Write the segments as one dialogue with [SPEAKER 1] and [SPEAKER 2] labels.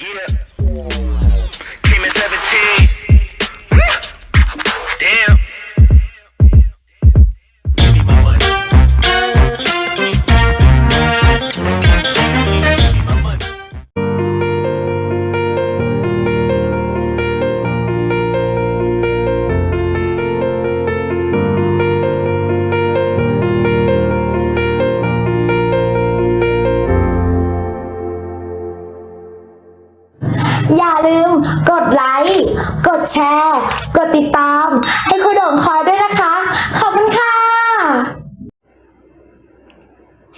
[SPEAKER 1] Yeah.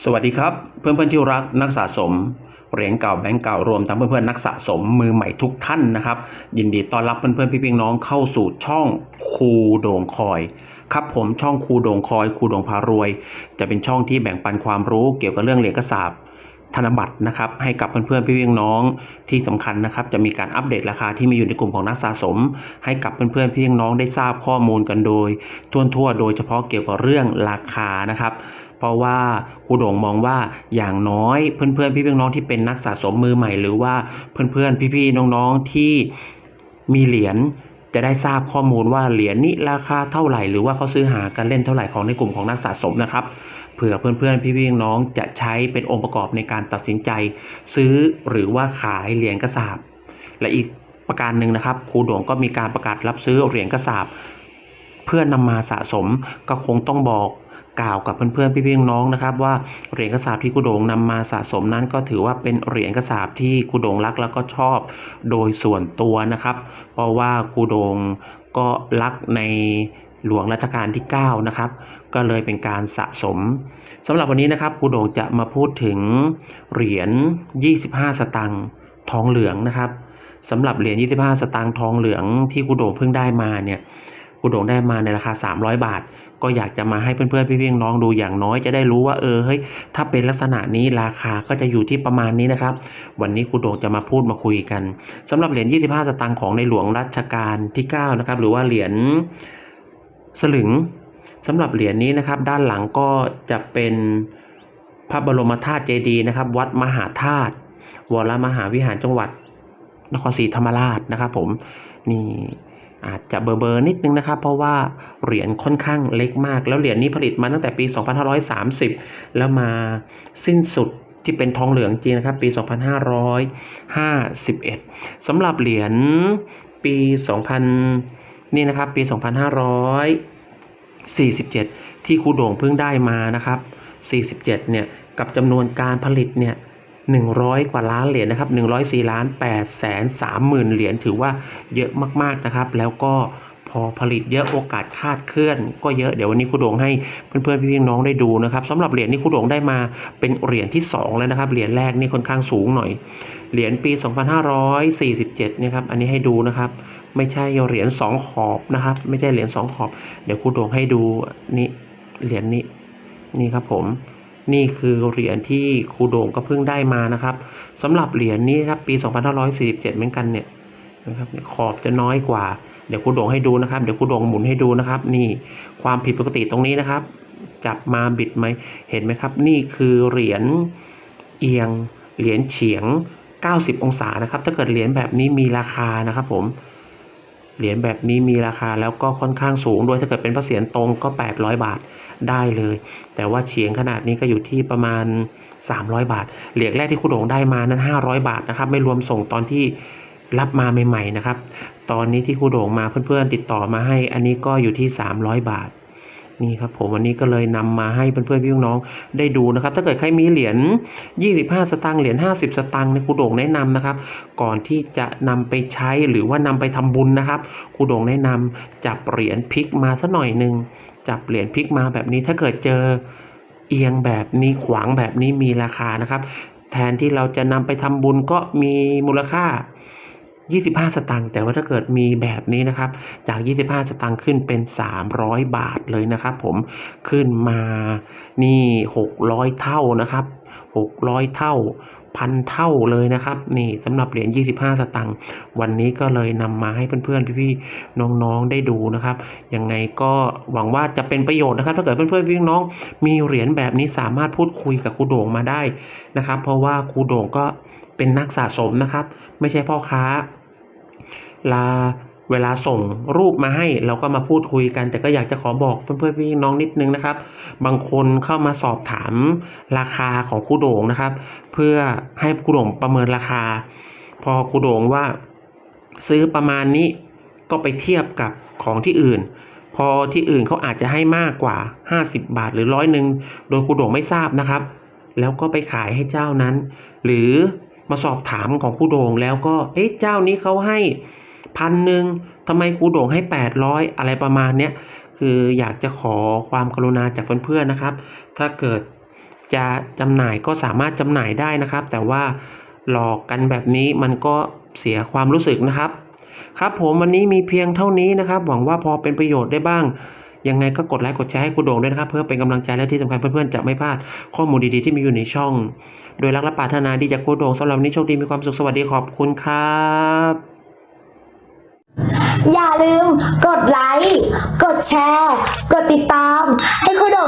[SPEAKER 2] สวัสดีครับ เพื่อนเพื่อนๆที่รักนักสะสมเหรียญเก่าแบงก์เก่ารวมทั้งเพื่อนเพื่อนๆนักสะสมมือใหม่ทุกท่านนะครับ ยินดีต้อนรับเพื่อนเพื่อนๆพี่น้องเข้าสู่ช่องครูโด่งคอยครับผมช่องครูโด่งคอยครูโด่งพารวย จะเป็นช่องที่แบ่งปันความรู้เกี่ยวกับเรื่องเหรียญกระสาบธนบัตรนะครับให้กับเพื่อนๆพี่ๆน้องที่สำคัญนะครับ จะมีการอัปเดตราคาที่มีอยู่ในกลุ่มของนักสะสม ให้กับเพื่อนๆพี่ๆน้องได้ทราบข้อมูลกันโดยทั่วๆโดยเฉพาะเกี่ยวกับเรื่องราคานะครับ เพราะว่าครูโด่งมองว่าอย่างน้อยเพื่อนๆ พี่ๆน้องๆที่เป็นนักสะสมมือใหม่ หรือว่าเพื่อนๆ พี่ๆน้องๆที่มีเหรียญจะได้ทราบข้อมูลว่าเหรียญนี้ราคาเท่าไหร่หรือว่าเขาซื้อหากันเล่นเท่าไหร่ของในกลุ่มของนักสะสมนะครับเผื่อเพื่อนๆพี่ๆน้องจะใช้เป็นองค์ประกอบในการตัดสินใจ ซื้อหรือว่าขายเหรียญกระสาบและอีกประการหนึ่งนะครับครูโด่งก็มีการประกาศรับซื้อเหรียญกระสาบเพื่อนำมาสะสมก็คงต้องบอก กล่าวกับเพื่อนๆพี่ๆน้องนะครับ ว่าเหรียญกระสาบที่ครูโดงนำมาสะสมนั้นก็ถือว่าเป็นเหรียญกระสาบที่ครูโดงรักแล้วก็ชอบโดยส่วนตัวนะครับ เพราะว่าครูโดงก็รักในหลวงรัชกาลที่ 9 นะครับ ก็เลยเป็นการสะสมสำหรับวันนี้นะครับครูโด่งจะมาพูดถึงเหรียญ 25 สตางค์ทองเหลืองนะครับสำหรับเหรียญ 25 สตางค์ทองเหลืองที่ครูโด่งเพิ่งได้มาเนี่ย ครูโด่งได้มาในราคา 300 บาท ก็อยากจะมาให้เพื่อนๆพี่ๆน้องดูอย่างน้อยจะได้รู้ว่าเออเฮ้ยถ้าเป็นลักษณะนี้ราคาก็จะอยู่ที่ประมาณนี้นะครับ วันนี้ครูโด่งจะมาพูดมาคุยกันสำหรับเหรียญ 25 สตางค์ของในหลวงรัชกาลที่ 9 นะครับ หรือว่าเหรียญสลึงสำหรับเหรียญนี้นะครับด้านหลังก็จะเป็นพระบรมธาตุเจดีย์นะครับ วัดมหาธาตุวรมหาวิหารจังหวัดนครศรีธรรมราชนะครับผมนี่ อาจจะเบอร์เบอร์นิดนึงนะครับ เพราะว่าเหรียญค่อนข้างเล็กมาก แล้วเหรียญนี้ผลิตมาตั้งแต่ปี 2530 แล้วมาสิ้นสุดที่เป็นทองเหลืองจริงนะครับปี 2551สำหรับเหรียญปี 2000 นี่นะครับปี 2547 ที่ครูโด่งเพิ่งได้มานะครับ 47 เนี่ยกับจำนวนการผลิตเนี่ย 100 กว่าล้านเหรียญนะครับ104ล้าน8แสน3หมื่นเหรียญถือว่าเยอะมากๆนะครับ แล้วก็พอผลิตเยอะโอกาสคาดเคลื่อน ก็เยอะเดี๋ยววันนี้ครูโด่งให้เพื่อนๆพี่ๆน้องได้ดูนะครับสำหรับเหรียญที่ครูโด่งได้มาเป็นเหรียญที่ 2 แล้วนะครับเหรียญแรกนี่ค่อนข้างสูงหน่อย เหรียญปี 2547เนี่ยครับอันนี้ให้ดูนะครับ ไม่ใช่เหรียญสองขอบนะครับ ไม่ใช่เหรียญสองขอบ เดี๋ยวครูโด่งให้ดูนี่เหรียญนี้นี่ครับผม นี่คือเหรียญที่ครูโด่งก็เพิ่งได้มานะครับสำหรับเหรียญนี้ครับปี 2547 เหมือนกันเนี่ยนะครับขอบจะน้อยกว่า เดี๋ยวครูโด่งให้ดูนะครับ เดี๋ยวครูโด่งหมุนให้ดูนะครับ นี่ความผิดปกติตรงนี้นะครับ จับมาบิดไหมเห็นไหมครับ นี่คือเหรียญเอียงเหรียญเฉียง 90 องศานะครับ ถ้าเกิดเหรียญแบบนี้มีราคานะครับผมเหรียญแบบนี้มีราคาแล้วก็ค่อนข้างสูงด้วยถ้าเกิดเป็นพระเศียรตรงก็ 800 บาท ได้เลย แต่ว่าเฉียงขนาดนี้ก็อยู่ที่ประมาณ 300 บาท เหรียญแรกที่คุณโด่งได้มานั้น 500 บาทนะครับ ไม่รวมส่งตอนที่รับมาใหม่ๆนะครับ ตอนนี้ที่ครูโด่งมาเพื่อนๆติดต่อมาให้ อันนี้ก็อยู่ที่ 300 บาทนี่ครับผมวันนี้ก็เลยนำมาให้เพื่อนๆพี่น้องได้ดูนะครับ ถ้าเกิดใครมีเหรียญ 25 สตางค์เหรียญ 50 สตางค์ในครูโด่งแนะนำนะครับ ก่อนที่จะนำไปใช้หรือว่านำไปทำบุญนะครับครูโด่งแนะนำจับเหรียญพลิกมาสักหน่อยหนึ่ง จับเหรียญพลิกมาแบบนี้ถ้าเกิดเจอเอียงแบบนี้ขวางแบบนี้มีราคานะครับ แทนที่เราจะนำไปทำบุญก็มีมูลค่า 25 สตางค์แต่ว่าถ้าเกิดมีแบบนี้นะครับ จาก 25 สตางค์ขึ้นเป็น 300 บาทเลยนะครับ ผมขึ้นมานี่ 600 เท่านะครับ 600 เท่า พันเท่าเลยนะครับ นี่สำหรับเหรียญ 25 สตังค์วันนี้ก็เลยนำมาให้เพื่อนๆพี่ๆน้องๆได้ดูนะครับยังไงก็หวังว่าจะเป็นประโยชน์นะครับ ถ้าเกิดเพื่อนๆพี่น้องมีเหรียญแบบนี้สามารถพูดคุยกับครูโด่งมาได้นะครับ เพราะว่าครูโด่งก็เป็นนักสะสมนะครับ ไม่ใช่พ่อค้าลา เวลาส่งรูปมาให้เราก็มาพูดคุยกัน แต่ก็อยากจะขอบอกเพื่อนๆพี่น้องนิดนึงนะครับ บางคนเข้ามาสอบถามราคาของครูโด่งนะครับ เพื่อให้ครูโด่งประเมินราคา พอครูโด่งว่าซื้อประมาณนี้ก็ไปเทียบกับของที่อื่น พอที่อื่นเขาอาจจะให้มากกว่า 50 บาทหรือร้อยหนึ่งโดยครูโด่งไม่ทราบนะครับ แล้วก็ไปขายให้เจ้านั้น หรือมาสอบถามของครูโด่งแล้วก็เอ๊ะเจ้านี้เขาให้ พันหนึ่งทำไมครูโด่งให้ 800 อะไรประมาณเนี้ยคืออยากจะขอความกรุณาจากเพื่อนๆนะครับ ถ้าเกิดจะจำหน่ายก็สามารถจำหน่ายได้นะครับ แต่ว่าหลอกกันแบบนี้มันก็เสียความรู้สึกนะครับ ครับผมวันนี้มีเพียงเท่านี้นะครับ หวังว่าพอเป็นประโยชน์ได้บ้าง ยังไงก็กดไลค์กดแชร์ให้ครูโด่งด้วยนะครับ เพื่อเป็นกำลังใจและที่สำคัญเพื่อนๆจะไม่พลาดข้อมูลดีๆที่มีอยู่ในช่อง โดยรักและปรารถนาดีจากครูโด่งสำหรับวันนี้โชคดีมีความสุขสวัสดีขอบคุณครับ
[SPEAKER 3] อย่าลืมกดไลค์ กดแชร์ กดติดตาม ให้คุณโด